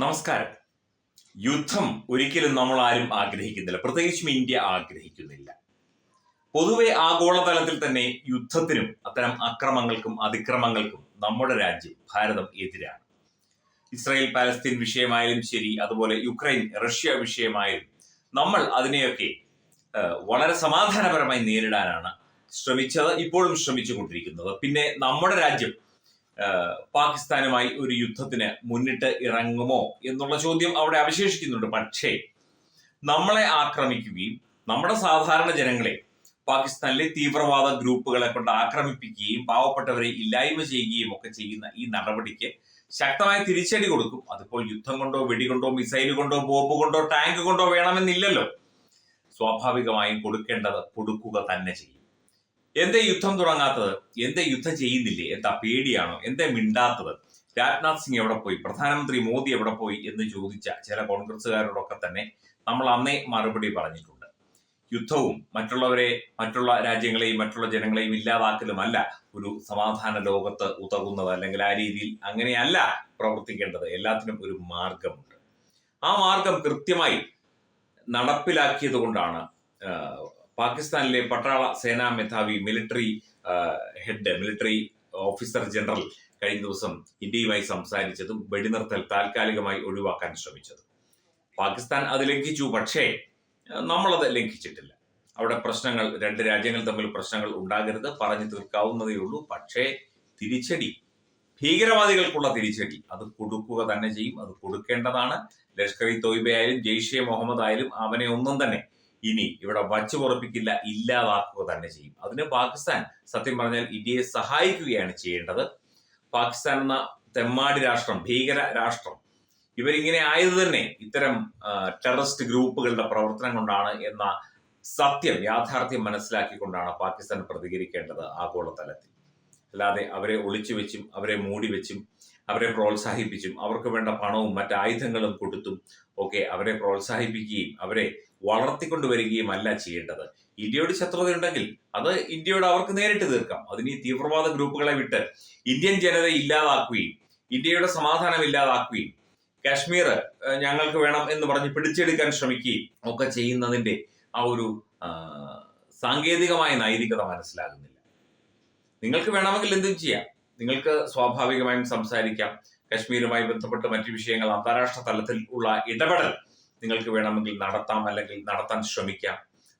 നമസ്കാരം. യുദ്ധം ഒരിക്കലും നമ്മൾ ആരും ആഗ്രഹിക്കുന്നില്ല. പ്രത്യേകിച്ചും ഇന്ത്യ ആഗ്രഹിക്കുന്നില്ല. പൊതുവെ ആഗോളതലത്തിൽ തന്നെ യുദ്ധത്തിനും അത്തരം അക്രമങ്ങൾക്കും അതിക്രമങ്ങൾക്കും നമ്മുടെ രാജ്യം ഭാരതം എതിരാണ്. ഇസ്രായേൽ പാലസ്തീൻ വിഷയമായാലും ശരി അതുപോലെ യുക്രൈൻ റഷ്യ വിഷയമായാലും നമ്മൾ അതിനെയൊക്കെ വളരെ സമാധാനപരമായി നേരിടാനാണ് ശ്രമിച്ചത് ഇപ്പോഴും ശ്രമിച്ചു കൊണ്ടിരിക്കുന്നത് പിന്നെ നമ്മുടെ രാജ്യം പാകിസ്ഥാനുമായി ഒരു യുദ്ധത്തിന് മുന്നിട്ട് ഇറങ്ങുമോ എന്നുള്ള ചോദ്യം അവിടെ അവശേഷിക്കുന്നുണ്ട്. പക്ഷേ നമ്മളെ ആക്രമിക്കുകയും നമ്മുടെ സാധാരണ ജനങ്ങളെ പാകിസ്ഥാനിലെ തീവ്രവാദ ഗ്രൂപ്പുകളെ കൊണ്ട് ആക്രമിപ്പിക്കുകയും പാവപ്പെട്ടവരെ ഇല്ലായ്മ ചെയ്യുകയും ഒക്കെ ചെയ്യുന്ന ഈ നടപടിക്ക് ശക്തമായ തിരിച്ചടി കൊടുക്കും. അതിപ്പോൾ യുദ്ധം കൊണ്ടോ വെടികൊണ്ടോ മിസൈൽ കൊണ്ടോ ബോംബ് കൊണ്ടോ ടാങ്ക് കൊണ്ടോ വേണമെന്നില്ലല്ലോ. സ്വാഭാവികമായും കൊടുക്കേണ്ടത് കൊടുക്കുക തന്നെ ചെയ്യും. എന്തേ യുദ്ധം തുടങ്ങാത്തത്? എന്തേ യുദ്ധം ചെയ്യുന്നില്ലേ? എന്താ പേടിയാണോ? എന്തേ മിണ്ടാത്തത്? രാജ്നാഥ് സിംഗ് എവിടെ പോയി? പ്രധാനമന്ത്രി മോദി എവിടെ പോയി എന്ന് ചോദിച്ച ചില കോൺഗ്രസ്സുകാരോടൊക്കെ തന്നെ നമ്മൾ അന്നേ മറുപടി പറഞ്ഞിട്ടുണ്ട്. യുദ്ധവും മറ്റുള്ളവരെ മറ്റുള്ള രാജ്യങ്ങളെയും മറ്റുള്ള ജനങ്ങളെയും ഇല്ലാതാക്കലുമല്ല ഒരു സമാധാന ലോകത്ത് ഉതകുന്നത് അല്ലെങ്കിൽ ആ രീതിയിൽ അങ്ങനെയല്ല പ്രവർത്തിക്കേണ്ടത്. എല്ലാത്തിനും ഒരു മാർഗമുണ്ട്. ആ മാർഗം കൃത്യമായി നടപ്പിലാക്കിയത് കൊണ്ടാണ് പാകിസ്ഥാനിലെ പട്ടാള സേനാ മേധാവി military head military officer general കഴിഞ്ഞ ദിവസം ഇന്ത്യയുമായി സംസാരിച്ചതും വെടിനിർത്തൽ താൽക്കാലികമായി ഒഴിവാക്കാൻ ശ്രമിച്ചതും. പാകിസ്ഥാൻ അത് ലംഘിച്ചു പക്ഷേ നമ്മളത് ലംഘിച്ചിട്ടില്ല. അവിടെ പ്രശ്നങ്ങൾ രണ്ട് രാജ്യങ്ങൾ തമ്മിൽ പ്രശ്നങ്ങൾ ഉണ്ടാകരുത് പറഞ്ഞു തീർക്കാവുന്നതേ ഉള്ളൂ. പക്ഷേ തിരിച്ചടി ഭീകരവാദികൾക്കുള്ള തിരിച്ചടി അത് കൊടുക്കുക തന്നെ ചെയ്യും അത് കൊടുക്കേണ്ടതാണ്. ലഷ്കർ ഇ തോയ്ബ ആയാലും ജെയ്ഷെ മുഹമ്മദ് ആയാലും അവനെ ഒന്നും തന്നെ ഇനി ഇവിടെ വച്ചു ഉറപ്പിക്കില്ല ഇല്ലാതാക്കുക തന്നെ ചെയ്യും. അതിന് പാകിസ്ഥാൻ സത്യം പറഞ്ഞാൽ ഇന്ത്യയെ സഹായിക്കുകയാണ് ചെയ്യേണ്ടത്. പാകിസ്ഥാൻ എന്ന തെമ്മാടി രാഷ്ട്രം ഭീകര രാഷ്ട്രം ഇവരിങ്ങനെ ആയത് തന്നെ ഇത്തരം ടെററിസ്റ്റ് ഗ്രൂപ്പുകളുടെ പ്രവർത്തനം കൊണ്ടാണ് എന്ന സത്യം യാഥാർത്ഥ്യം മനസ്സിലാക്കിക്കൊണ്ടാണ് പാകിസ്ഥാൻ പ്രതികരിക്കേണ്ടത് ആഗോളതലത്തിൽ. അല്ലാതെ അവരെ ഒളിച്ചു വെച്ചും അവരെ മൂടി വെച്ചും അവരെ പ്രോത്സാഹിപ്പിച്ചും അവർക്ക് വേണ്ട പണവും മറ്റ് ആയുധങ്ങളും കൊടുത്തും ഒക്കെ അവരെ പ്രോത്സാഹിപ്പിക്കുകയും അവരെ വളർത്തിക്കൊണ്ടുവരികയും അല്ല ചെയ്യേണ്ടത്. ഇന്ത്യയോട് ശത്രുതയുണ്ടെങ്കിൽ അത് ഇന്ത്യയോട് അവർക്ക് നേരിട്ട് തീർക്കാം. അതിന് ഈ തീവ്രവാദ ഗ്രൂപ്പുകളെ വിട്ട് ഇന്ത്യൻ ജനതയെ ഇല്ലാതാക്കുകയും ഇന്ത്യയുടെ സമാധാനം ഇല്ലാതാക്കുകയും കാശ്മീർ ഞങ്ങൾക്ക് വേണം എന്ന് പറഞ്ഞ് പിടിച്ചെടുക്കാൻ ശ്രമിക്കുകയും ഒക്കെ ചെയ്യുന്നതിന്റെ ആ ഒരു സാങ്കേതികമായ നൈതികത മനസ്സിലാകുന്നില്ല. നിങ്ങൾക്ക് വേണമെങ്കിൽ എന്തും ചെയ്യാം. നിങ്ങൾക്ക് സ്വാഭാവികമായും സംസാരിക്കാം. കശ്മീരുമായി ബന്ധപ്പെട്ട് മറ്റു വിഷയങ്ങൾ അന്താരാഷ്ട്ര തലത്തിൽ ഉള്ള ഇടപെടൽ നിങ്ങൾക്ക് വേണമെങ്കിൽ നടത്താം അല്ലെങ്കിൽ നടത്താൻ ശ്രമിക്കാം.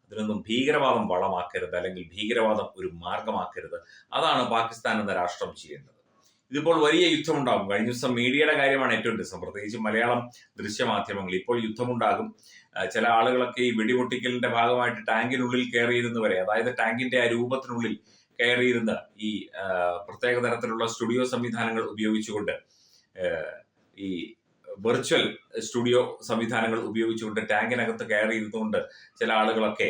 അതിനൊന്നും ഭീകരവാദം വളമാക്കരുത് അല്ലെങ്കിൽ ഭീകരവാദം ഒരു മാർഗമാക്കരുത്. അതാണ് പാകിസ്ഥാൻ എന്ന രാഷ്ട്രം ചെയ്യേണ്ടത്. ഇതിപ്പോൾ വലിയ യുദ്ധമുണ്ടാകും. കഴിഞ്ഞ ദിവസം മീഡിയയുടെ കാര്യമാണ് ഏറ്റവും രസം. പ്രത്യേകിച്ച് മലയാളം ദൃശ്യമാധ്യമങ്ങൾ ഇപ്പോൾ യുദ്ധമുണ്ടാകും. ചില ആളുകളൊക്കെ ഈ വെടിപൊട്ടിക്കലിന്റെ ഭാഗമായിട്ട് ടാങ്കിനുള്ളിൽ കയറിയിരുന്നു വരെ അതായത് ടാങ്കിന്റെ ആ രൂപത്തിനുള്ളിൽ കയറിയിരുന്ന് ഈ പ്രത്യേക തരത്തിലുള്ള സ്റ്റുഡിയോ സംവിധാനങ്ങൾ ഉപയോഗിച്ചുകൊണ്ട് ഈ വെർച്വൽ സ്റ്റുഡിയോ സംവിധാനങ്ങൾ ഉപയോഗിച്ചുകൊണ്ട് ടാങ്കിനകത്ത് കയറി ഇരുന്നുകൊണ്ട് ചില ആളുകളൊക്കെ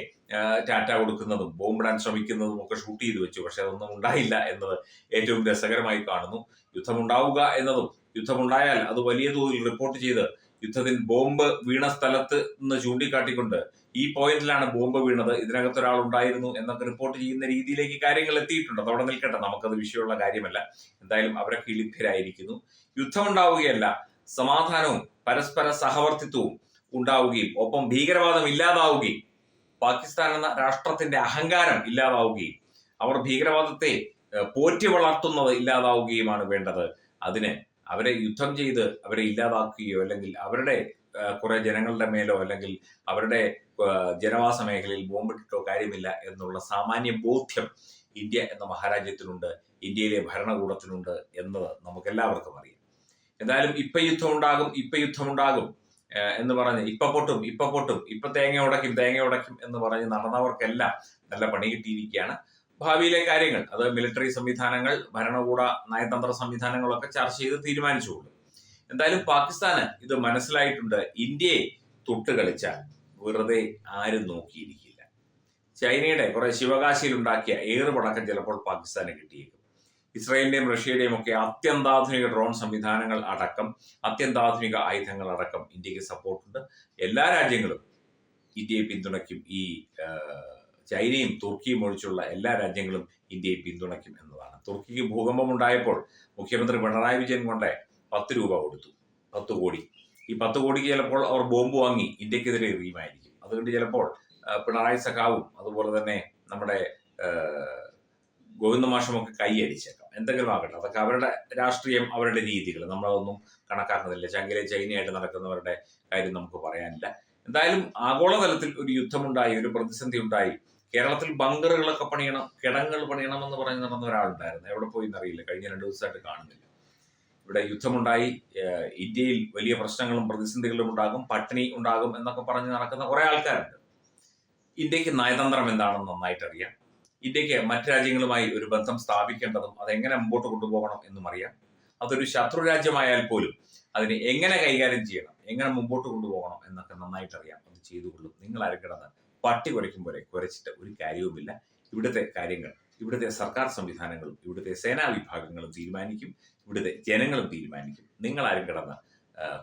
ടാറ്റ കൊടുക്കുന്നതും ബോംബിടാൻ ശ്രമിക്കുന്നതും ഒക്കെ ഷൂട്ട് ചെയ്തു വെച്ചു. പക്ഷെ അതൊന്നും ഉണ്ടായില്ല എന്നത് ഏറ്റവും രസകരമായി കാണുന്നു. യുദ്ധമുണ്ടാവുക എന്നതും യുദ്ധമുണ്ടായാൽ അത് വലിയ തോതിൽ റിപ്പോർട്ട് ചെയ്ത് യുദ്ധത്തിൽ ബോംബ് വീണ സ്ഥലത്ത് നിന്ന് ചൂണ്ടിക്കാട്ടിക്കൊണ്ട് ഈ പോയിന്റിലാണ് ബോംബ് വീണത്. ഇതിനകത്ത് ഒരാൾ ഉണ്ടായിരുന്നു എന്നൊക്കെ റിപ്പോർട്ട് ചെയ്യുന്ന രീതിയിലേക്ക് കാര്യങ്ങൾ എത്തിയിട്ടുണ്ട്. അതവിടെ നിൽക്കട്ടെ. നമുക്കത് വിഷയമുള്ള കാര്യമല്ല. എന്തായാലും അവരൊക്കെ യുദ്ധം ഉണ്ടാവുകയല്ല സമാധാനവും പരസ്പര സഹവർത്തിത്വവും ഉണ്ടാവുകയും ഒപ്പം ഭീകരവാദം ഇല്ലാതാവുകയും പാകിസ്ഥാൻ എന്ന രാഷ്ട്രത്തിന്റെ അഹങ്കാരം ഇല്ലാതാവുകയും അവർ ഭീകരവാദത്തെ പോറ്റി വളർത്തുന്നത് ഇല്ലാതാവുകയുമാണ് വേണ്ടത്. അതിന് അവരെ യുദ്ധം ചെയ്ത് അവരെ ഇല്ലാതാക്കുകയോ അല്ലെങ്കിൽ അവരുടെ കുറെ ജനങ്ങളുടെ മേലോ അല്ലെങ്കിൽ അവരുടെ ജനവാസ മേഖലയിൽ ബോംബിട്ടിട്ടോ കാര്യമില്ല എന്നുള്ള സാമാന്യ ബോധ്യം ഇന്ത്യ എന്ന മഹാരാജ്യത്തിനുണ്ട് ഇന്ത്യയിലെ ഭരണകൂടത്തിനുണ്ട് എന്നത് നമുക്കെല്ലാവർക്കും അറിയാം. എന്തായാലും ഇപ്പൊ യുദ്ധം ഉണ്ടാകും ഇപ്പൊ യുദ്ധം ഉണ്ടാകും എന്ന് പറഞ്ഞ് ഇപ്പൊ പൊട്ടും ഇപ്പൊ പൊട്ടും ഇപ്പൊ തേങ്ങ ഉടയ്ക്കും തേങ്ങ ഉടയ്ക്കും എന്ന് പറഞ്ഞ് നടന്നവർക്കെല്ലാം നല്ല പണി കിട്ടിയിരിക്കുകയാണ്. ഭാവിയിലെ കാര്യങ്ങൾ അത് മിലിറ്ററി സംവിധാനങ്ങൾ ഭരണകൂട നയതന്ത്ര സംവിധാനങ്ങളൊക്കെ ചർച്ച ചെയ്ത് തീരുമാനിച്ചുകൊള്ളു എന്തായാലും പാകിസ്ഥാന് ഇത് മനസ്സിലായിട്ടുണ്ട്. ഇന്ത്യയെ തൊട്ട് കളിച്ചാൽ വെറുതെ ആരും നോക്കിയിരിക്കില്ല. ചൈനയുടെ കുറെ ശിവകാശിയിൽ ഉണ്ടാക്കിയ ഏറ് പടക്കം ചിലപ്പോൾ പാകിസ്ഥാന് കിട്ടിയേക്കും. ഇസ്രായേലിന്റെയും റഷ്യയുടെയും ഒക്കെ അത്യന്താധുനിക ഡ്രോൺ സംവിധാനങ്ങൾ അടക്കം അത്യന്താധുനിക ആയുധങ്ങൾ അടക്കം ഇന്ത്യയ്ക്ക് സപ്പോർട്ടുണ്ട് എല്ലാ രാജ്യങ്ങളും ഇന്ത്യയെ പിന്തുണയ്ക്കും ഈ ചൈനയും തുർക്കിയും ഒഴിച്ചുള്ള എല്ലാ രാജ്യങ്ങളും ഇന്ത്യയെ പിന്തുണയ്ക്കും എന്നതാണ്. തുർക്കിക്ക് ഭൂകമ്പം ഉണ്ടായപ്പോൾ മുഖ്യമന്ത്രി പിണറായി വിജയൻ കൊണ്ട് പത്ത് രൂപ കൊടുത്തു. പത്ത് കോടി. ഈ പത്ത് കോടിക്ക് ചിലപ്പോൾ അവർ ബോംബ് വാങ്ങി ഇന്ത്യക്കെതിരെ എറിയുമായിരിക്കും. അതുകൊണ്ട് ചിലപ്പോൾ പിണറായി സഖാവും അതുപോലെ തന്നെ നമ്മുടെ ഗോവിന്ദമാഷമൊക്കെ ഗോവിന്ദ മാഷമൊക്കെ കൈയടിച്ചേക്കാം. എന്തെങ്കിലും ആകട്ടെ അതൊക്കെ അവരുടെ രാഷ്ട്രീയം അവരുടെ രീതികൾ. നമ്മളതൊന്നും കണക്കാക്കുന്നില്ല ചങ്കിലെ ചൈനയായിട്ട് നടക്കുന്നവരുടെ കാര്യം നമുക്ക് പറയാനില്ല. എന്തായാലും ആഗോളതലത്തിൽ ഒരു യുദ്ധമുണ്ടായി ഒരു പ്രതിസന്ധി ഉണ്ടായി. കേരളത്തിൽ ബങ്കറുകളൊക്കെ പണിയണം കിടങ്ങൾ പണിയണം എന്ന് പറഞ്ഞ് നടന്ന ഒരാളുണ്ടായിരുന്നു. എവിടെ പോയി എന്നറിയില്ല കഴിഞ്ഞ രണ്ട് ദിവസമായിട്ട് കാണുന്നില്ല. ഇവിടെ യുദ്ധമുണ്ടായി. ഇന്ത്യയിൽ വലിയ പ്രശ്നങ്ങളും പ്രതിസന്ധികളും ഉണ്ടാകും പട്ടിണി ഉണ്ടാകും എന്നൊക്കെ പറഞ്ഞ് നടക്കുന്ന കുറെ ആൾക്കാരുണ്ട്. ഇന്ത്യയ്ക്ക് നയതന്ത്രം എന്താണെന്ന് നന്നായിട്ട് അറിയാം ഇന്ത്യയ്ക്ക് മറ്റ് രാജ്യങ്ങളുമായി ഒരു ബന്ധം സ്ഥാപിക്കേണ്ടതും അതെങ്ങനെ മുമ്പോട്ട് കൊണ്ടുപോകണം എന്നും അറിയാം. അതൊരു ശത്രു രാജ്യമായാൽ പോലും അതിനെ എങ്ങനെ കൈകാര്യം ചെയ്യണം എങ്ങനെ മുമ്പോട്ട് കൊണ്ടുപോകണം എന്നൊക്കെ നന്നായിട്ട് അറിയാം അത് ചെയ്തുകൊള്ളും. നിങ്ങൾ ആരും കിടന്ന് പട്ടി കുരയ്ക്കും പോലെ കുറച്ചിട്ട് ഒരു കാര്യവുമില്ല. ഇവിടുത്തെ കാര്യങ്ങൾ ഇവിടുത്തെ സർക്കാർ സംവിധാനങ്ങളും ഇവിടുത്തെ സേനാ വിഭാഗങ്ങളും തീരുമാനിക്കും ഇവിടുത്തെ ജനങ്ങളും തീരുമാനിക്കും. നിങ്ങൾ ആരും കിടന്ന്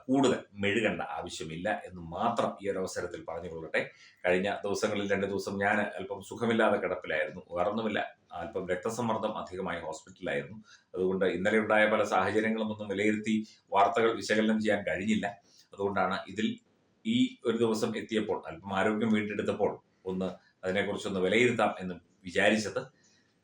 കൂടുതൽ മെഴുകണ്ട ആവശ്യമില്ല എന്ന് മാത്രം ഈ ഒരു അവസരത്തിൽ പറഞ്ഞുകൊള്ളട്ടെ കഴിഞ്ഞ ദിവസങ്ങളിൽ രണ്ട് ദിവസം ഞാൻ അല്പം സുഖമില്ലാതെ കിടപ്പിലായിരുന്നു. വേറൊന്നുമില്ല അല്പം രക്തസമ്മർദ്ദം അധികമായി ഹോസ്പിറ്റലിലായിരുന്നു. അതുകൊണ്ട് ഇന്നലെ ഉണ്ടായ പല സാഹചര്യങ്ങളും ഒന്നും വിലയിരുത്തി വാർത്തകൾ വിശകലനം ചെയ്യാൻ കഴിഞ്ഞില്ല. അതുകൊണ്ടാണ് ഇതിൽ ഈ ഒരു ദിവസം എത്തിയപ്പോൾ അല്പം ആരോഗ്യം വീണ്ടെടുത്തപ്പോൾ ഒന്ന് അതിനെക്കുറിച്ചൊന്ന് വിലയിരുത്താം എന്ന് വിചാരിച്ചത്.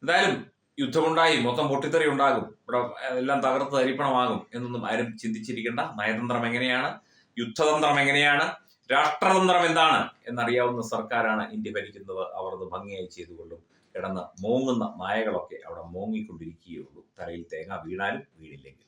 എന്തായാലും യുദ്ധമുണ്ടായി മൊത്തം പൊട്ടിത്തെറി ഉണ്ടാകും ഇവിടെ എല്ലാം തകർത്ത് തരിപ്പണമാകും എന്നൊന്നും ആരും ചിന്തിച്ചിരിക്കേണ്ട. നയതന്ത്രം എങ്ങനെയാണ്? യുദ്ധതന്ത്രം എങ്ങനെയാണ്? രാഷ്ട്രതന്ത്രം എന്താണ്? എന്നറിയാവുന്ന സർക്കാരാണ് ഇന്ത്യ ഭരിക്കുന്നത്. അവർ അത് ഭംഗിയായി ചെയ്തുകൊള്ളും കിടന്ന് മൂങ്ങുന്ന നായകളൊക്കെ അവിടെ മോങ്ങിക്കൊണ്ടിരിക്കുകയുള്ളൂ. തലയിൽ തേങ്ങ വീണാലും വീണില്ലെങ്കിൽ